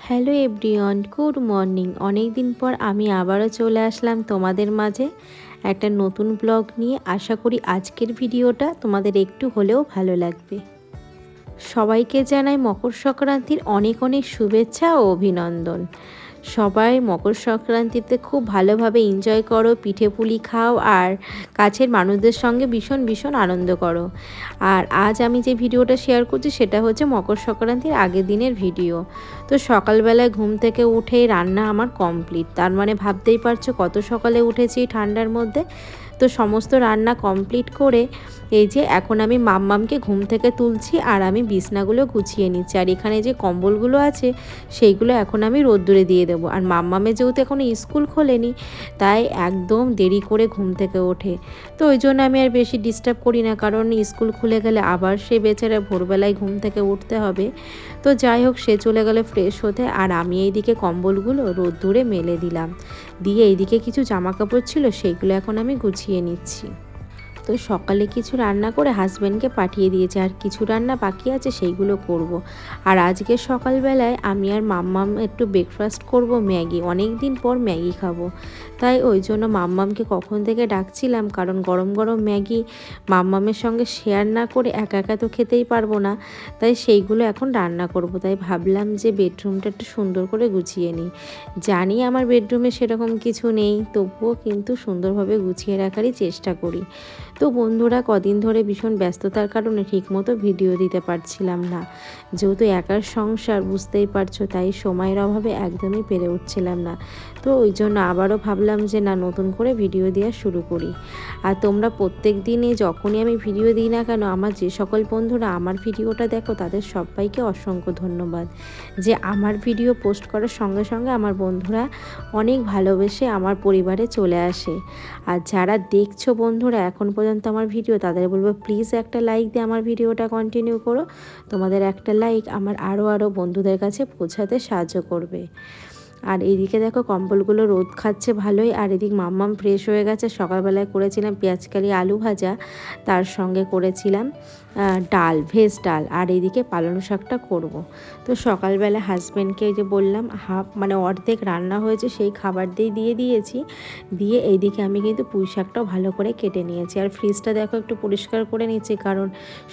Hello everyone, good morning. অনেক দিন পর আমি আবারও চলে আসলাম তোমাদের মাঝে একটা নতুন ব্লগ নিয়ে। আশা করি আজকের ভিডিওটা তোমাদের একটু হলেও ভালো লাগবে। সবাইকে জানাই মকর সংক্রান্তির অনেক অনেক শুভেচ্ছা ও অভিনন্দন। সবাই মকর সংক্রান্তিতে খুব ভালোভাবে এনজয় করো, পিঠে পুলি খাও আর কাছের মানুষদের সঙ্গে ভীষণ ভীষণ আনন্দ করো। আর আজ আমি যে ভিডিওটা শেয়ার করছি সেটা হচ্ছে মকর সংক্রান্তির আগের দিনের ভিডিও তো সকালবেলায় ঘুম থেকে উঠে রান্না আমার কমপ্লিট তার মানে ভাবতেই পারছ কত সকালে উঠেছি ঠান্ডার মধ্যে। তো সমস্ত রান্না কমপ্লিট করে এই যে এখন আমি মাম্মামকে ঘুম থেকে তুলছি আর আমি বিছনাগুলো গুছিয়ে নিচ্ছি। আর এখানে যে কম্বলগুলো আছে, সেইগুলো এখন আমি রোদ্দুরে দিয়ে দেবো। আর মাম্মামে যেহেতু এখনও স্কুল খোলেনি, তাই একদম দেরি করে ঘুম থেকে ওঠে। তো ওই জন্য আমি আর বেশি ডিস্টার্ব করি না, কারণ স্কুল খুলে গেলে আবার সে বেচারা ভোরবেলায় ঘুম থেকে উঠতে হবে। তো যাই হোক, সে চলে গেলে ফ্রেশ হতে আর আমি এইদিকে কম্বলগুলো রোদ্দুরে মেলে দিলাম। দিয়ে এইদিকে কিছু জামা কাপড় ছিল, সেইগুলো এখন আমি গুছিয়ে নিচ্ছি। তো সকালে কিছু রান্না করে হাজব্যান্ডকে পাঠিয়ে দিয়েছে আর কিছু রান্না বাকি আছে সেইগুলো করব। আর আজকে সকালবেলায় আমি আর মাম্মাম একটু ব্রেকফাস্ট করব ম্যাগি অনেক দিন পর ম্যাগি খাব। তাই ওই জন্য মাম্মামকে কখন থেকে ডাকছিলাম, কারণ গরম গরম ম্যাগি মাম্মামের সঙ্গে শেয়ার না করে একা একা তো খেতেই পারব না। তাই সেইগুলো এখন রান্না করব। তাই ভাবলাম যে বেডরুমটা একটু সুন্দর করে গুছিয়ে নিই। জানি আমার বেডরুমে সেরকম কিছু নেই, তবুও কিন্তু সুন্দরভাবে গুছিয়ে রাখারই চেষ্টা করি। তো বন্ধুরা, কদিন ধরে ভীষণ ব্যস্ততার কারণে ঠিকমতো ভিডিও দিতে পারছিলাম না। যেহেতু একার সংসার, বুঝতেই পারছ, তাই সময়ের অভাবে একদমই পেরে উঠছিলাম না। তো ওই জন্য আবারও ভাবলাম যে না, নতুন করে ভিডিও দেওয়া শুরু করি। আর তোমরা প্রত্যেক দিনে যখনই আমি ভিডিও দিই না কেন, আমার যে সকল বন্ধুরা আমার ভিডিওটা দেখো, তাদের সবাইকে অসংখ্য ধন্যবাদ। যে আমার ভিডিও পোস্ট করার সঙ্গে সঙ্গে আমার বন্ধুরা অনেক ভালোবেসে আমার পরিবারে চলে আসে। আর যারা দেখছ বন্ধুরা, এখন পর্যন্ত আমার ভিডিও তাদের বলব প্লিজ একটা লাইক দিয়ে আমার ভিডিওটা কন্টিনিউ করো। তোমাদের একটা লাইক আমার আরও আরও বন্ধুদের কাছে পৌঁছাতে সাহায্য করবে। আর এদিকে দেখো কম্বলগুলো রোদ খাচ্ছে ভালোই, আর এদিক মাম্মাম ফ্রেশ হয়ে গেছে। সকালবেলায় করেছিলাম পেঁয়াজকালি আলু ভাজা, তার সঙ্গে করেছিলাম। ডাল, ভেজ ডাল, আর এইদিকে পালং শাকটা করব। তো সকালবেলা হাজব্যান্ডকে যে বললাম, হাফ মানে অর্ধেক রান্না হয়েছে, সেই খাবার দিয়ে দিয়ে দিয়েছি। দিয়ে এইদিকে আমি কিন্তু পুঁই শাকটাও ভালো করে কেটে নিয়েছি। আর ফ্রিজটা দেখো একটু পরিষ্কার করে নিচ্ছি কারণ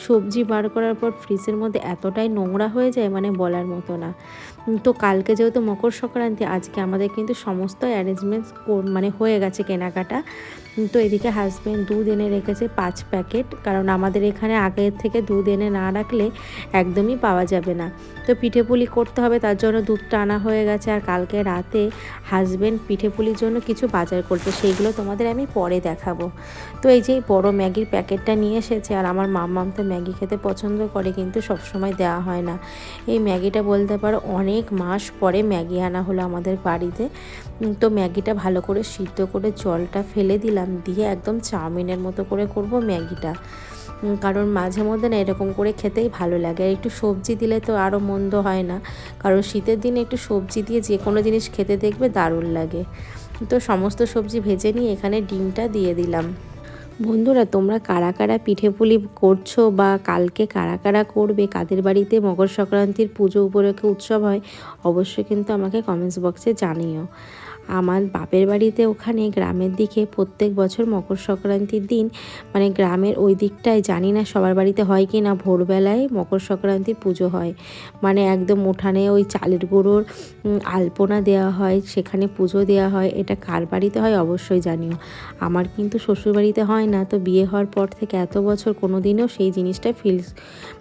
সবজি বার করার পর ফ্রিজের মধ্যে এতটাই নোংরা হয়ে যায় মানে বলার মতো না। তো কালকে যেহেতু মকর সংক্রান্তি, আজকে আমাদের কিন্তু সমস্ত অ্যারেঞ্জমেন্টস মানে হয়ে গেছে কেনাকাটা। তো এদিকে হাজব্যান্ড দুধ এনে রেখেছে পাঁচ প্যাকেট, কারণ আমাদের এখানে আগের থেকে দুধ এনে না রাখলে একদমই পাওয়া যাবে না। তো পিঠে পুলি করতে হবে, তার জন্য দুধটা আনা হয়ে গেছে। আর কালকে রাতে হাজব্যান্ড পিঠে পুলির জন্য কিছু বাজার করছে সেইগুলো তোমাদের আমি পরে দেখাবো। তো এই যে বড় ম্যাগির প্যাকেটটা নিয়ে এসেছে, আর আমার মাম্মাম তো ম্যাগি খেতে পছন্দ করে, কিন্তু সবসময় দেওয়া হয় না। এই ম্যাগিটা বলতে পারো, অনেক মাস পরে ম্যাগি আনা হলো আমাদের বাড়িতে। তো ম্যাগিটা ভালো করে সিদ্ধ করে জলটা ফেলে দিলাম, দিয়ে একদম চাউমিনের মতো করে করব ম্যাগিটা। কারণ মাঝে মধ্যে না এরকম করে খেতেই ভালো লাগে। আর একটু সবজি দিলে তো আরও মন্দ হয় না। কারণ শীতের দিনে একটু সবজি দিয়ে যে কোনো জিনিস খেতে দেখবে দারুণ লাগে। তো সমস্ত সবজি ভেজে নিয়ে এখানে ডিমটা দিয়ে দিলাম। বন্ধুরা, তোমরা কারা কারা পিঠে পুলি করছ বা কালকে কারা কারা করবে, কাদের বাড়িতে মকর সংক্রান্তির পুজো উপলক্ষে উৎসব হয়, অবশ্যই কিন্তু আমাকে কমেন্টস বক্সে জানিও। আমার বাপের বাড়িতে ওখানে গ্রামের দিকে প্রত্যেক বছর মকর সংক্রান্তির দিন মানে গ্রামের ওই দিকটায় জানি না সবার বাড়িতে হয় কি না, ভোরবেলায় মকর সংক্রান্তির পুজো হয়। মানে একদম উঠানে ওই চালের গুঁড়োর আলপনা দেওয়া হয়, সেখানে পুজো দেওয়া হয়। এটা কার বাড়িতে হয় অবশ্যই জানিও আমার কিন্তু শ্বশুরবাড়িতে হয় না, তো বিয়ে হওয়ার পর থেকে এত বছর কোনো দিনও সেই জিনিসটা ফিল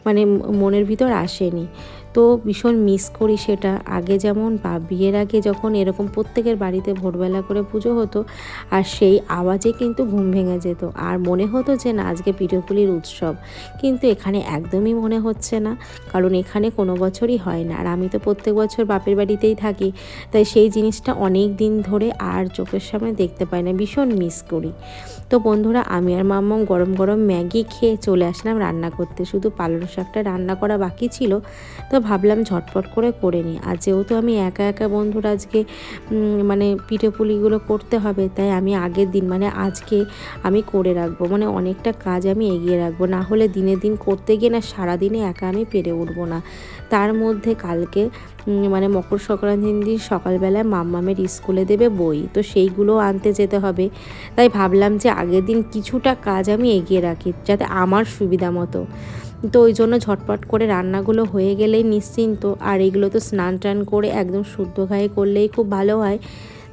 মানে মনের ভিতর আসেনি। তো ভীষণ মিস করি সেটা। আগে যেমন বা বিয়ের আগে যখন এরকম প্রত্যেকের বাড়িতে ভোরবেলা করে পুজো হতো, আর সেই আওয়াজে কিন্তু ঘুম ভেঙে যেত। আর মনে হতো যে না, আজকে পিঠেপুলির উৎসব। কিন্তু এখানে একদমই মনে হচ্ছে না, কারণ এখানে কোনো বছরই হয় না। আর আমি তো প্রত্যেক বছর বাপের বাড়িতেই থাকি, তাই সেই জিনিসটা অনেক দিন ধরে আর চোখের সামনে দেখতে পাই না, ভীষণ মিস করি। তো বন্ধুরা, আমি আর মাম্মাম গরম গরম ম্যাগি খেয়ে চলে আসলাম রান্না করতে। শুধু পালং শাকটা রান্না করা বাকি ছিল, তো ভাবলাম ঝটপট করে করে নিই। আর যেহেতু আমি একা একা বন্ধুরা আজকে মানে পিঠে পুলিগুলো করতে হবে, তাই আমি আগের দিন মানে আজকে আমি করে রাখব। মানে অনেকটা কাজ আমি এগিয়ে রাখব। না হলে দিনে দিন করতে গিয়ে না সারাদিনে একা আমি পেরে উঠবো না। তার মধ্যে কালকে মানে মকর সংক্রান্তির দিন সকালবেলায় মাম্মামের স্কুলে দেবে বই। তো সেইগুলো আনতে যেতে হবে। তাই ভাবলাম যে আগের দিন কিছুটা কাজ আমি এগিয়ে রাখি, যাতে আমার সুবিধা মতো। তো ওই জন্য ঝটপট করে রান্নাগুলো হয়ে গেলেই নিশ্চিন্ত। আর এগুলো তো স্নান টান করে একদম শুদ্ধ খায়ে করলেই খুব ভালো হয়।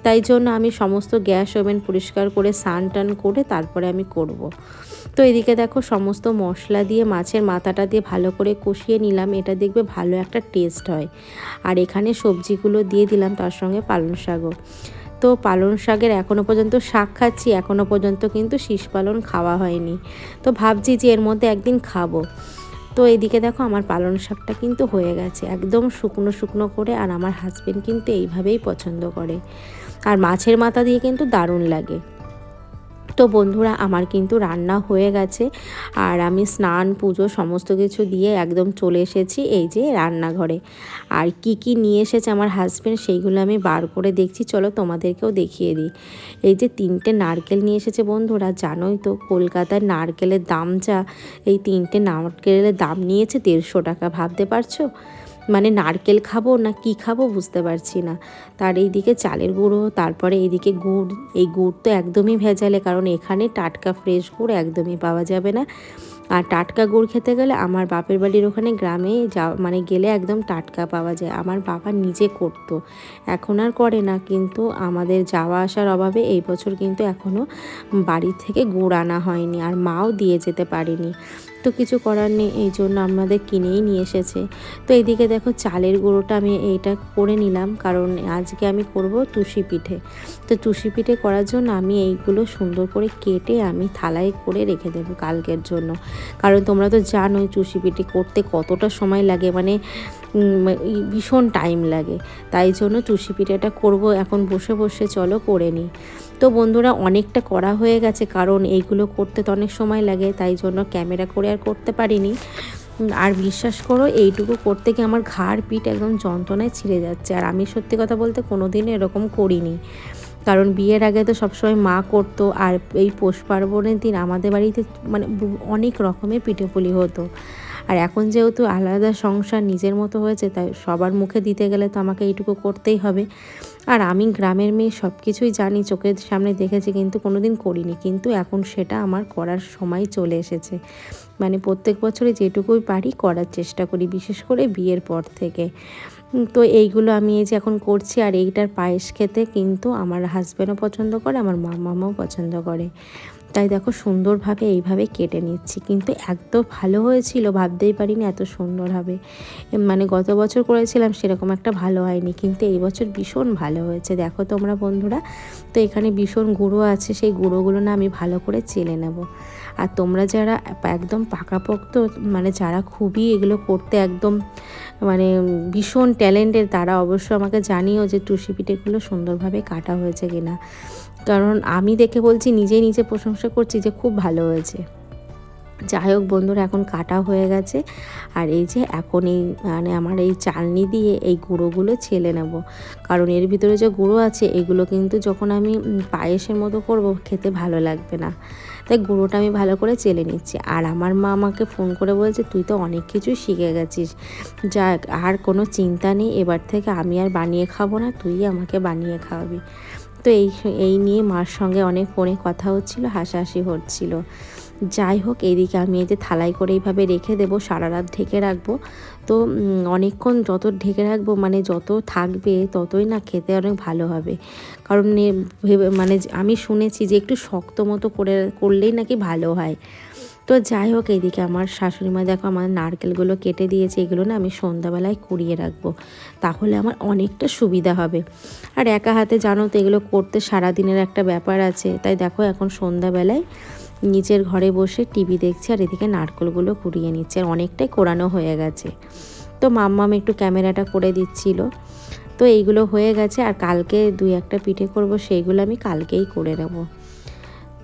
তাই জন্য আমি সমস্ত গ্যাস ওভেন পরিষ্কার করে স্নান টান করে তারপরে আমি করব। তো এদিকে দেখো সমস্ত মশলা দিয়ে, মাছের মাথাটা দিয়ে ভালো করে কষিয়ে নিলাম। এটা দেখবে ভালো একটা টেস্ট হয়। আর এখানে সবজিগুলো দিয়ে দিলাম তার সঙ্গে পালং শাকও। তো পালং শাকের এখনও পর্যন্ত শাক খাচ্ছি এখনও পর্যন্ত কিন্তু শীষ পালন খাওয়া হয়নি। তো ভাবছি যে এর মধ্যে একদিন খাব। তো এদিকে দেখো আমার পালং শাকটা কিন্তু হয়ে গেছে, একদম শুকনো শুকনো করে, আর আমার হাজব্যান্ড কিন্তু এইভাবেই পছন্দ করে। আর মাছের মাথা দিয়ে কিন্তু দারুণ লাগে। তো বন্ধুরা, আমার কিন্তু রান্না হয়ে গেছে আর আমি স্নান, পুজো সমস্ত কিছু দিয়ে একদম চলে এসেছি এই যে রান্নাঘরে। আর কি কি নিয়ে এসেছে আমার হাজব্যান্ড সেইগুলো আমি বার করে দেখছি, চলো তোমাদেরকেও দেখিয়ে দিই। এই যে তিনটে নারকেল নিয়ে এসেছে বন্ধুরা, জানোই তো কলকাতার নারকেলের দাম যা। এই তিনটে নারকেলের দাম নিয়েছে দেড়শো টাকা, ভাবতে পারছ? মানে নারকেল খাব না কি খাব বুঝতে পারছি না। তার এইদিকে চালের গুঁড়ো, তারপরে এইদিকে গুড়। এই গুড় তো একদমই ভেজালে, কারণ এখানে টাটকা ফ্রেশ গুড় একদমই পাওয়া যাবে না। আর টাটকা গুড় খেতে গেলে আমার বাপের বাড়ির ওখানে গ্রামে যা মানে গেলে একদম টাটকা পাওয়া যায়। আমার বাবা নিজে করতো, এখন আর করে না। কিন্তু আমাদের যাওয়া আসার অভাবে এই বছর কিন্তু এখনও বাড়ি থেকে গুড় আনা হয়নি আর মাও দিয়ে যেতে পারেনি। তো কিছু করার নেই, এই জন্য আমাদের কিনেই নিয়ে এসেছে। তো এইদিকে দেখো চালের গুঁড়োটা আমি এইটা করে নিলাম, কারণ আজকে আমি করব তুষি পিঠে। তো তুষি পিঠে করার জন্য আমি এইগুলো সুন্দর করে কেটে আমি থালায় করে রেখে দেবো কালকের জন্য। কারণ তোমরা তো জানোই চুষি পিঠে করতে কতটা সময় লাগে মানে ভীষণ টাইম লাগে। তাই জন্য চুষি পিঠেটা করব, এখন বসে বসে চলো করে নিই। তো বন্ধুরা, অনেকটা করা হয়ে গেছে, কারণ এইগুলো করতে তো অনেক সময় লাগে, তাই জন্য ক্যামেরা করে আর করতে পারিনি। আর বিশ্বাস করো, এইটুকু করতে গিয়ে আমার ঘাড় পিঠ একদম যন্ত্রণায় ছিঁড়ে যাচ্ছে, আর আমি সত্যি কথা বলতে কোনো দিন এরকম করিনি। কারণ বিয়ের আগে তো সবসময় মা করতো, আর এই পৌষ পার্বণের দিন আমাদের বাড়িতে মানে অনেক রকমের পিঠেপুলি হতো। আর এখন যেহেতু আলাদা সংসার, নিজের মতো হয়েছে, তাই সবার মুখে দিতে গেলে তো আমাকে এইটুকু করতেই হবে। আর আমি গ্রামের মেয়ে সব কিছুই জানি, চোখের সামনে দেখেছি, কিন্তু কোনো দিন করিনি। কিন্তু এখন সেটা আমার করার সময় চলে এসেছে। মানে প্রত্যেক বছরে যেটুকুই পারি করার চেষ্টা করি, বিশেষ করে বিয়ের পর থেকে। তো এইগুলো আমি এই যে এখন করছি আর এইটার পায়েস খেতে কিন্তু আমার হাজব্যান্ডও পছন্দ করে, আমার মামাও পছন্দ করে। তাই দেখো সুন্দরভাবে এইভাবে কেটে নিচ্ছি। কিন্তু এত ভালো হয়েছিল, ভাবতেই পারিনি এত সুন্দর হবে। মানে গত বছর করেছিলাম সেরকম একটা ভালো হয়নি, কিন্তু এই বছর ভীষণ ভালো হয়েছে। দেখো তোমরা বন্ধুরা, তো এখানে ভীষণ গুঁড়ো আছে, সেই গুঁড়োগুলো না আমি ভালো করে চেলে নেব। আর তোমরা যারা একদম পাকাপোক্ত মানে যারা খুবই এগুলো করতে একদম মানে ভীষণ ট্যালেন্টের তারা। অবশ্য আমাকে জানিও যে টুসি পিঠেগুলো সুন্দরভাবে কাটা হয়েছে কিনা। কারণ আমি দেখে বলছি, নিজেই নিজে প্রশংসা করছি যে খুব ভালো হয়েছে। যাই হোক বন্ধুরা, এখন কাটা হয়ে গেছে। আর এই যে এখন এই মানে আমার এই চালনি দিয়ে এই গুঁড়োগুলো ছেলে নেব। কারণ এর ভিতরে যে গুঁড়ো আছে, এগুলো কিন্তু যখন আমি পায়েসের মতো করব, খেতে ভালো লাগবে না। তাই গুঁড়োটা আমি ভালো করে চেলে নিচ্ছি। আর আমার মা আমাকে ফোন করে বলছে, তুই তো অনেক কিছুই শিখে গেছিস। যাক, আর কোনো চিন্তা নেই, এবার থেকে আমি আর বানিয়ে খাব না, তুই আমাকে বানিয়ে খাওয়াবি। তো এই এই নিয়ে মার সঙ্গে অনেক ফোনে কথা হচ্ছিল, হাসাহাসি হচ্ছিল। যাই হোক, এদিকে আমি এই যে থালাই করে এইভাবে রেখে দেবো, সারা রাত ঢেকে রাখব। তো অনেকক্ষণ যত ঢেকে রাখব মানে যত থাকবে ততই না খেতে অনেক ভালো হবে। কারণ ভেবে মানে আমি শুনেছি যে একটু শক্ত মতো করে করলেই নাকি ভালো হয়। তো যাই হোক এইদিকে আমার শাশুড়ি মা দেখো আমার নারকেলগুলো কেটে দিয়েছে, এগুলো না আমি সন্ধ্যাবেলায় কুড়িয়ে রাখব। তাহলে আমার অনেকটা সুবিধা হবে। আর একা হাতে জানো তো এগুলো করতে সারাদিনের একটা ব্যাপার আছে। তাই দেখো এখন সন্ধ্যাবেলায় নিচের ঘরে বসে টিভি দেখছি আর এদিকে নারকেলগুলো কুড়িয়ে নিচ্ছে আর অনেকটাই কোরানো হয়ে গেছে। তো মাম্মাম একটু ক্যামেরাটা করে দিচ্ছিল। তো এইগুলো হয়ে গেছে আর কালকে দুই একটা পিঠে করব সেইগুলো আমি কালকেই করে নেব।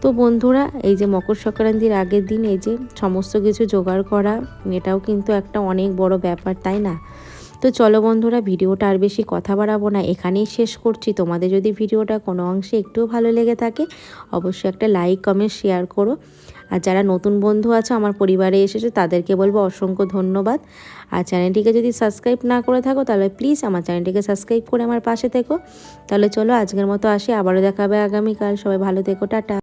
তো বন্ধুরা, এই যে মকর সংক্রান্তির আগের দিন এই যে সমস্ত কিছু জোগাড় করা, এটাও কিন্তু একটা অনেক বড় ব্যাপার, তাই না? তো চলো বন্ধুরা, ভিডিওটা আর বেশি কথা বাড়াবো না, এখানেই শেষ করছি। তোমাদের যদি ভিডিওটা কোনো অংশে একটুও ভালো লেগে থাকে, অবশ্যই একটা লাইক কমেন্ট শেয়ার করো। আর যারা নতুন বন্ধু আছে, আমার পরিবারে এসেছ, তাদেরকে বলব অসংখ্য ধন্যবাদ। আর চ্যানেলটিকে যদি সাবস্ক্রাইব না করে থাকো, তাহলে প্লিজ আমার চ্যানেলটিকে সাবস্ক্রাইব করে আমার পাশে থেকো। তাহলে চলো আজকের মতো আসি, আবারও দেখাবে আগামীকাল। সবাই ভালো থেকো, টাটা।